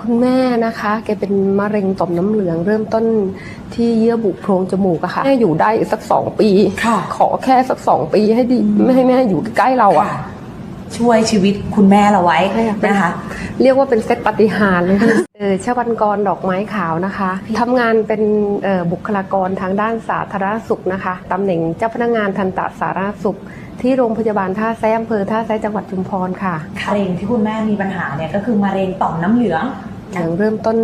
คุณแม่นะคะแกเป็นมะเร็งต่อมน้ำเหลือง เริ่มต้นที่เยื่อบุโพรงจมูกอะค่ะแม่อยู่ได้อีกสักสองปีค่ะขอแค่สักสองปีให้ดีไม่ให้แม่อยู่ใกล้เราอะค่ะช่วยชีวิตคุณแม่เราไว้ใช่ค่ะนะคะ เรียกว่าเป็นเซตปฏิหารย์เลยค่ะเออชวันกรดอกไม้ขาวนะคะทำงานเป็นเอ่อบุคลากรทางด้านสาธารณสุขนะคะตำแหน่งเจ้าพนักงานทันตสาธารณสุข ที่โรงพยาบาลท่าแซอำเภอท่าแซจังหวัดชุมพรค่ะมะเร็งที่คุณแม่มีปัญหาเนี่ยก็คือมะเร็งต่อมน้ำเหลือง อย่างเริ่มต้น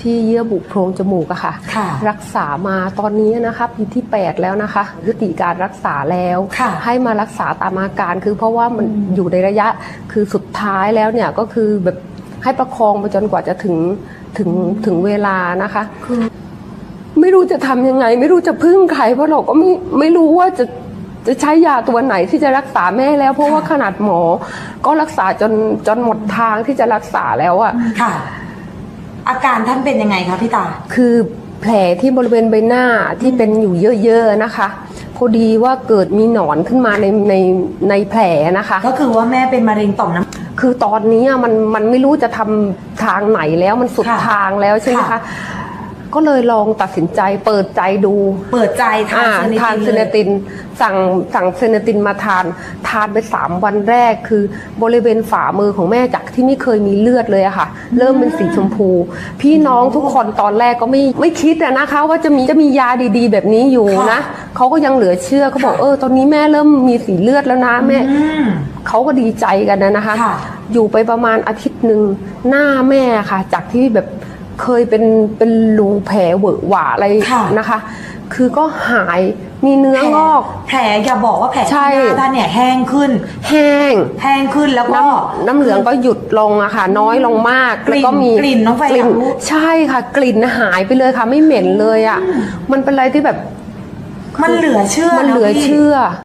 ที่เยื่อบุโพรงจมูกอะค่ะค่ะ รักษามาตอนนี้นะคะปีที่ 8 แล้วนะคะ ยุติการรักษาแล้วค่ะให้มารักษาตามอาการคือเพราะว่ามันอยู่ในระยะคือสุดท้ายแล้วเนี่ยก็คือแบบให้ประคองไปจนกว่าจะถึงถึงถึงเวลานะคะคือไม่รู้จะทำยังไง ไม่รู้จะพึ่งใครเพราะเราก็ไม่ไม่รู้ว่าจะจะใช้ยาตัวไหนที่จะรักษาแม่แล้ว เพราะว่าขนาดหมอ ก็รักษาจนจนหมดทางที่จะรักษาแล้วอะค่ะ อาการท่านเป็นยังไงคะพี่ตา คือแผลที่บริเวณใบหน้าที่เป็นอยู่เยอะๆนะคะ พอดีว่าเกิดมีหนอนขึ้นมาในในในแผลนะคะ ก็คือว่าแม่เป็นมะเร็งต่อมน้ำ คือตอนนี้อะมันมันไม่รู้จะทำทางไหนแล้วมันสุดค่ะทางแล้วใช่ไหมค่ะ คะ ก็เลยลองตัดสินใจเปิดใจดูเปิดใจทานอ่าเซทานเซนิเนตินเลยตินสั่งสั่งเซเนตินมาทาน ทานไปสามวันแรกคือบริเวณฝ่ามือของแม่จากที่ไม่เคยมีเลือดเลยอะค่ะ เริ่มเป็นสีชมพู พี่น้องทุกคนตอนแรกก็ไม่ไม่คิดอะนะคะ ว่าจะมีจะมียาดีๆ แบบนี้อยู่นะเขาก็ยังเหลือเชื่อเขาบอกค่ะ เออตอนนี้แม่เริ่มมีสีเลือดแล้วนะแม่ อืม เขาก็ดีใจกันนะนะคะ ค่ะอยู่ไปประมาณอาทิตย์หนึ่งหน้าแม่ค่ะ จากที่แบบ เคยเป็นเป็นรูแผลเหวอะหวะอะไรค่ะนะคะ คือก็หายมีเนื้องอก แผลอย่าบอกว่าแผลที่ใช่หน้าท่านเนี่ยแห้งขึ้น แห้งแห้งขึ้นแล้วก็น้ำน้ำเหลืองก็หยุดลงอะค่ะ น้อยลงมากกลิ่นแล้วก็มีกลิ่นน้องไฟกลิ่นอยากรู้ใช่ค่ะ กลิ่นหายไปเลยค่ะไม่เหม็นเลยอะมันเป็นอะไรที่แบบ มันเหลือเชื่อมันนะเหลือพี่เชื่อ